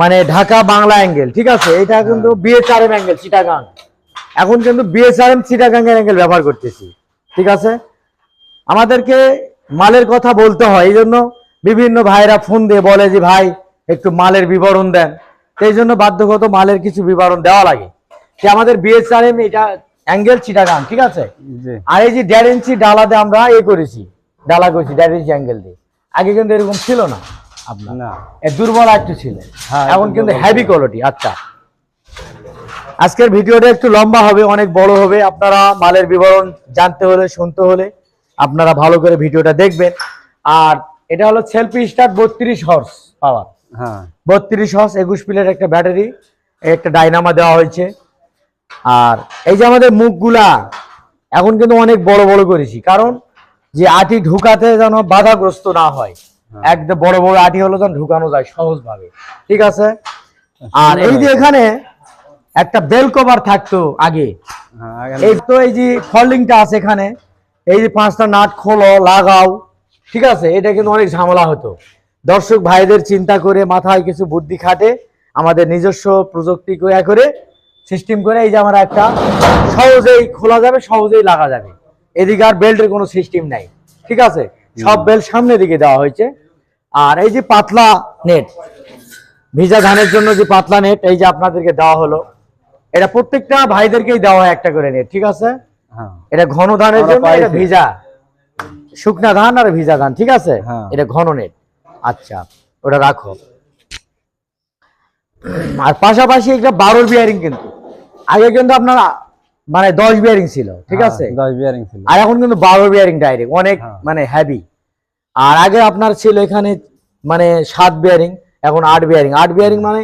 মানে ঢাকা বাংলা অ্যাঙ্গেল ঠিক আছে? এটা কিন্তু বিএসআরএম অ্যাঙ্গেল চিটাগাং। এখন কিন্তু বিএসআরএম চিটাগাং এর অ্যাঙ্গেল ব্যবহার করতেছি ঠিক আছে? আমাদেরকে মালের কথা বলতে হয় এই জন্য বিভিন্ন ভাইরা ফোন দিয়ে বলে যে ভাই একটু মালের বিবরণ দেন। সেই জন্য বাধ্যগত মালের কিছু বিবরণ দেওয়া লাগে। যে আমাদের বিএসআরএম এটা অ্যাঙ্গেল চিটাগাং ঠিক আছে? আর এই যে দেড় ইঞ্চি ডালাতে আমরা এ করেছি ডালা করেছি দেড় ইঞ্চি অ্যাঙ্গেল দিয়ে। আগে কিন্তু এরকম ছিল না। আপনার না। দুর্বল একটু ছিল। হ্যাঁ, এখন কিন্তু হেভি কোয়ালিটি আচ্ছা। আজকের ভিডিওটা একটু লম্বা হবে অনেক বড় হবে। আপনারা মালের বিবরণ জানতে হলে শুনতে হলে আপনারা ভালো করে ভিডিওটা দেখবেন। আর এটা হলো সেলফি স্টার্ট বত্রিশ হর্স পাওয়ার হ্যাঁ। বত্রিশ হর্স একুশ পিলের একটা ব্যাটারি একটা ডাইনামা দেওয়া হয়েছে। আর এই যে আমাদের মুখগুলা এখন কিন্তু অনেক বড় বড় করেছি। কারণ যে আটি ঢুকাতে যেন বাধাগ্রস্ত না হয়। একদম বড় বড় আটি হলো যেন ঢুকানো যায় সহজভাবে। ঠিক আছে? আর এই যে এখানে একটা বেল কভার থাকতো আগে। হ্যাঁ এই তো এই যে ফল্ডিংটা আছে এখানে এই যে পাঁচটা নাট খোলো লাগাও ঠিক আছে? এটা কিন্তু অনেক ঝামেলা হতো। দর্শক ভাইদের চিন্তা করে মাথায় কিছু বুদ্ধি খাটে আমাদের নিজস্ব প্রযুক্তি করে করে সিস্টেম করে এই যে আমরা একটা সহজেই খোলা যাবে সহজেই লাগা যাবে। এদিকে আর বেল্টের কোনো সিস্টেম নাই। ঠিক আছে? সব বেল্ট সামনের দিকে দেওয়া হয়েছে। আর এই যে পাতলা নেট ভিজা ধানের জন্য যে পাতলা নেট এই যে আপনাদেরকে দেওয়া হলো এটা প্রত্যেকটা ভাইদেরকেই দেওয়া হয় একটা করে নেট ঠিক আছে? হ্যাঁ। এটা ঘন ধানের জন্য এটা ভিজা। শুকনা ধান আর ভিজা ধান ঠিক আছে? হ্যাঁ। এটা ঘন নেট। আচ্ছা ওটা রাখো। আর পাশাপাশি একটা বারোর বিয়ারিং কিন্তু। আগে কিন্তু আপনার মানে দশ বিয়ারিং ছিল ঠিক হ্যাঁ, আছে? দশ বিয়ারিং ছিল। আর এখন কিন্তু বারো বিয়ারিং ডাইরেক্ট অনেক। মানে হেভি আর আগে আপনার ছিল এখানে মানে সাত বিয়ারিং এখন আট বিয়ারিং আট বিয়ারিং মানে